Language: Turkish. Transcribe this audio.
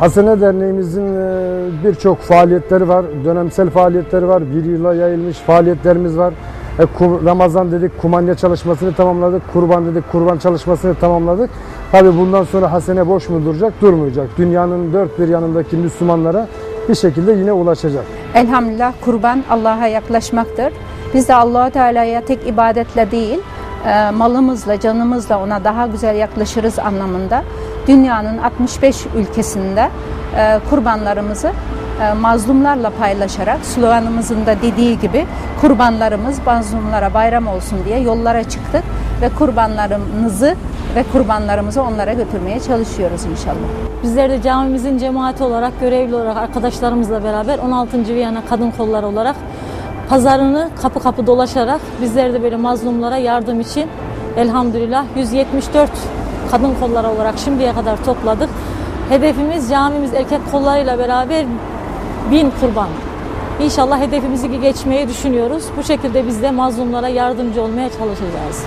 Hasene Derneğimizin e, birçok faaliyetleri var. Dönemsel faaliyetleri var. Bir yıla yayılmış faaliyetlerimiz var. E, Ramazan dedik kumanya çalışmasını tamamladık. Kurban dedik kurban çalışmasını tamamladık. Tabi bundan sonra Hasene boş mu duracak? Durmayacak. Dünyanın dört bir yanındaki Müslümanlara bir şekilde yine ulaşacak. Elhamdülillah kurban Allah'a yaklaşmaktır. Biz de Allahu Teala'ya tek ibadetle değil, e, malımızla, canımızla ona daha güzel yaklaşırız anlamında. Dünyanın 65 ülkesinde e, kurbanlarımızı e, mazlumlarla paylaşarak sloganımızın da dediği gibi kurbanlarımız mazlumlara bayram olsun diye yollara çıktık ve kurbanlarımızı ve kurbanlarımızı onlara götürmeye çalışıyoruz inşallah. Bizler de camimizin cemaati olarak, görevli olarak arkadaşlarımızla beraber 16. Viyana Kadın Kolları olarak pazarını kapı kapı dolaşarak bizler de böyle mazlumlara yardım için elhamdülillah 174 kadın kolları olarak şimdiye kadar topladık. Hedefimiz camimiz erkek kollarıyla beraber bin kurban. İnşallah hedefimizi geçmeyi düşünüyoruz. Bu şekilde biz de mazlumlara yardımcı olmaya çalışacağız.